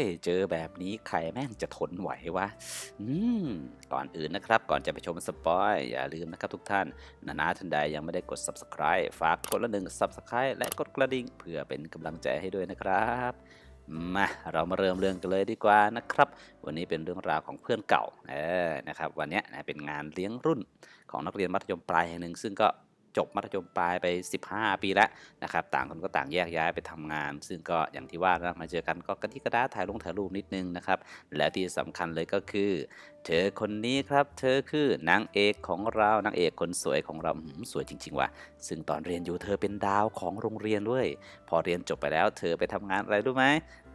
ย เจอแบบนี้ใครแม่งจะทนไหววะ อืม ก่อนอื่นนะครับ ก่อนจะไปชมสปอย อย่าลืมนะครับทุกท่าน นานาท่านใดยังไม่ได้กด subscribe ฝากกดละหนึ่ง subscribe และกดกระดิ่งเพื่อเป็นกำลังใจให้ด้วยนะครับมาเรามาเริ่มเรื่องกันเลยดีกว่านะครับ วันนี้เป็นเรื่องราวของเพื่อนเก่าเออนะครับ วันนี้นะเป็นงานเลี้ยงรุ่นของนักเรียนมัธยมปลายแห่งหนึ่งซึ่งก็ จบมัธยมปลายไป 15 ปีแล้วนะครับต่างคนก็ต่างแยกย้ายไปทำงาน ซึ่งก็อย่างที่ว่านะมาเจอกันก็กระที่กระดาถ่ายลงถ่ายรูปนิดนึงนะครับและที่สำคัญเลยก็คือ เธอคนนี้ครับ เธอคือนางเอกของเรานางเอกคนสวยของเราสวยจริง ๆ ว่ะซึ่งตอนเรียนอยู่เธอเป็นดาวของโรงเรียนด้วย พอเรียนจบไปแล้ว เธอไปทำงานอะไรรู้ไหม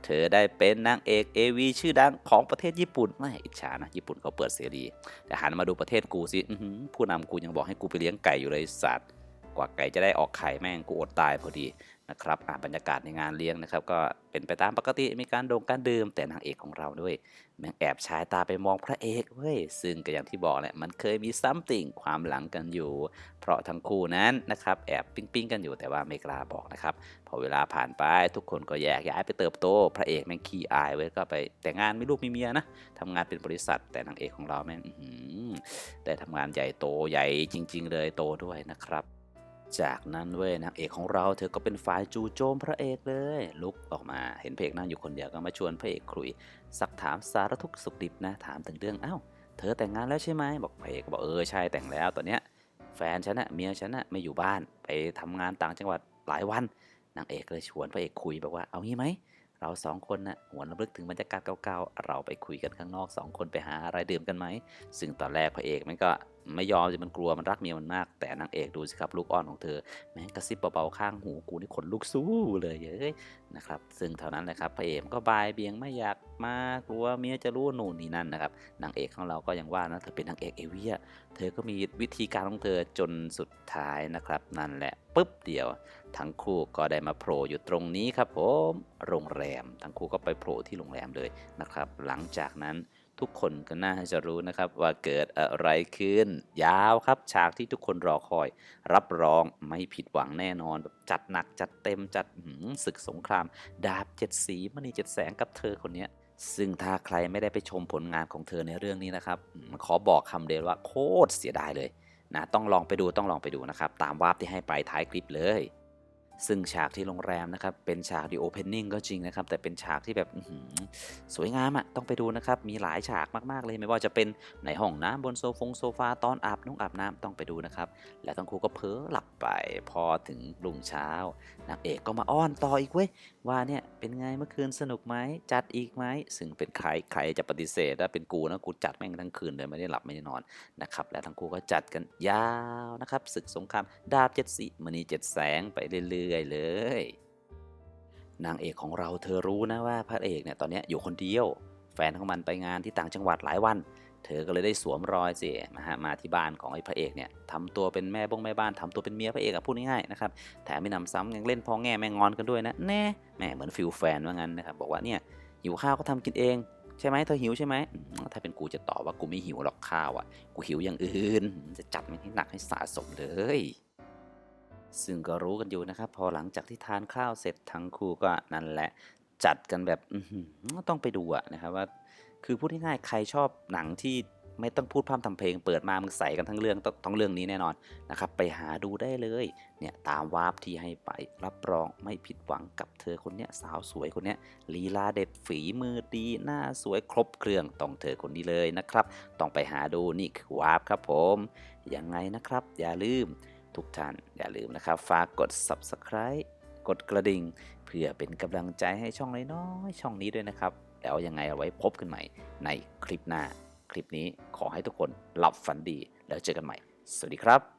เธอได้เป็นนางเอก AV ชื่อดังของประเทศญี่ปุ่นไม่อิจฉานะญี่ปุ่นเขาเปิดเสรีแต่หันมาดูประเทศกูสิผู้นำกูยังบอกให้กูไปเลี้ยงไก่อยู่เลยสัตว์ กว่าไก่จะได้ออกไข่แม่งกูอดตายพอดีนะครับอะบรรยากาศในงานเลี้ยงนะครับ ก็เป็นไปตามปกติมีการโด่งการดื่มแต่นางเอกของเราด้วยแม่งแอบชายตาไปมองพระเอกเว้ยซึ่งก็อย่างที่บอกแหละมันเคยมีซัมติงความหลังกันอยู่ เพราะทั้งคู่นั้นนะครับแอบปิ๊งปิ๊งๆกันอยู่แต่ว่าไม่กล้าบอกนะครับพอเวลาผ่านไปทุกคนก็แยกย้ายไปเติบโต พระเอกแม่งขี้อายเว้ยก็ไปแต่งงานมีลูกมีเมียนะทำงานเป็นบริษัท แต่นางเอกของเราแม่งได้ทำงานใหญ่โตใหญ่จริง ๆ เลยโตด้วยนะครับ จากนั้นเว้ยนางเอกของเราเธอก็เป็นฝ่ายจูโจมพระเอกเลย ลุกออกมาเห็นพระเอกนั่งอยู่คนเดียวก็มาชวนพระเอกคุยสักถามสารทุกสุขดิบนะถามถึงเรื่องเอ้า เธอแต่งงานแล้วใช่ไหมบอกพระเอกก็บอกเออใช่แต่งแล้วตอนเนี้ยแฟนฉันน่ะเมียฉันน่ะไม่อยู่บ้านไปทำงานต่างจังหวัดหลายวันนางเอกเลยชวนพระเอกคุยบอกว่าเอางี้ไหมเราสองคนน่ะหวนระลึกถึงบรรยากาศเก่าๆ เราไปคุยกันข้างนอกสองคนไปหาอะไรดื่มกันไหม ซึ่งตอนแรกพระเอกมันก็ ไม่ยอมสิมันกลัวมันรักเมียมันมาก แต่นางเอกดูสิครับลูกอ่อนของเธอแม่งกระซิบเบาๆข้างหูกูนี่ขนลุกสู้เลยเย้ยนะครับซึ่งเท่านั้นแหละครับพระเอกก็บายเบียงไม่อยากมากลัวเมียจะรู้หนู่นนี่นั่นนะครับนางเอกของเราก็ยังว่านะเธอเป็นนางเอกเอเวียเธอก็มีวิธีการของเธอจนสุดท้ายนะครับ นั่นแหละปุ๊บเดียว ทั้งคู่ก็ได้มาโผล่อยู่ตรงนี้ครับผมโรงแรม ทั้งคู่ก็ไปโผล่ที่โรงแรมเลยนะครับ หลังจากนั้น ทุกคนก็น่าจะรู้นะครับว่าเกิดอะไรขึ้น ยาวครับฉากที่ทุกคนรอคอย รับรองไม่ผิดหวังแน่นอนแบบจัดหนักจัดเต็มจัดศึกสงคราม ดาบเจ็ดสีมณีเจ็ดแสงกับเธอคนนี้ซึ่งถ้าใครไม่ได้ไปชมผลงานของเธอในเรื่องนี้นะครับ ขอบอกคำเดียวว่าโคตรเสียดายเลยนะต้องลองไปดูต้องลองไปดูนะครับ ตามวาบที่ให้ไปท้ายคลิปเลย ซึ่งฉากที่โรงแรมนะครับ เป็นฉากดีโอเพนนิ่งก็จริงนะครับ แต่เป็นฉากที่แบบสวยงามอะ่ะ ต้องไปดูนะครับ มีหลายฉากมาก ๆ เลย ไม่ว่าจะเป็นในห้องน้ำบนโซฟงโซฟาตอนอาบนุ่งอาบน้ำต้องไปดูนะครับ และทั้งคู่ก็เพ้อหลับไปพอถึงรุ่งเช้านางเอกก็มาอ้อนต่ออีกเว้ยว่าเนี่ยเป็นไงเมื่อคืนสนุกไหมจัดอีกไหมซึ่งเป็นใครใครจะปฏิเสธถ้าเป็นกูนะกูจัดแม่งทั้งคืนเลยไม่ได้หลับไม่ได้นอนนะครับและทั้งคู่ก็จัดกันยาวนะครับศึกสงครามดาบเจ็ดสีมณีเจ็ดแสงไปเรื่อยๆ เลย นางเอกของเราเธอรู้นะว่าพระเอกเนี่ยตอนนี้อยู่คนเดียว แฟนของมันไปงานที่ต่างจังหวัดหลายวัน เธอก็เลยได้สวมรอยเสิมาฮะมาที่บ้านของไอ้พระเอกเนี่ยทำตัวเป็นแม่บงแม่บ้านทำตัวเป็นเมียพระเอกอะพูดง่ายๆนะครับแถมไม่นำซ้ำยังเล่นพอแง่แม่งอนกันด้วยนะแน่แม่เหมือนฟิลแฟนว่างั้นนะครับบอกว่าเนี่ยหิวข้าวก็ทำกินเองใช่ไหมเธอหิวใช่ไหมอืมถ้าเป็นกูจะตอบว่ากูไม่หิวหรอกข้าวอะ กูหิวอย่างอื่น จะจัดมันให้หนักให้สะสมเลย ซึ่งก็รู้กันอยู่นะครับ พอหลังจากที่ทานข้าวเสร็จทั้งคู่ก็นั่นแหละ จัดกันแบบต้องไปดูอะนะครับว่า คือพูดง่ายๆใครชอบหนังที่ไม่ต้องพูดพร่ำทำเพลงเปิดมามึงใส่กันทั้งเรื่องต้องต้องเรื่องนี้แน่นอนนะครับ ไปหาดูได้เลยเนี่ยตามวาร์ปที่ให้ไปรับรองไม่ผิดหวังกับเธอคนเนี้ยสาวสวยคนเนี้ยลีลาเด็ดฝีมือดีหน้าสวยครบเครื่องต้องเธอคนนี้เลยนะครับ ต้องไปหาดูนี่คือวาร์ปครับผมยังไงนะครับ อย่าลืม ทุกท่าน อย่าลืมนะครับฝากกด subscribe กดกระดิ่ง เพื่อเป็นกำลังใจให้ช่องน้อยๆช่องนี้ด้วยนะครับ แล้วยังไงเอาไว้พบกันใหม่ในคลิปหน้า คลิปนี้ขอให้ทุกคนหลับฝันดี แล้วเจอกันใหม่ สวัสดีครับ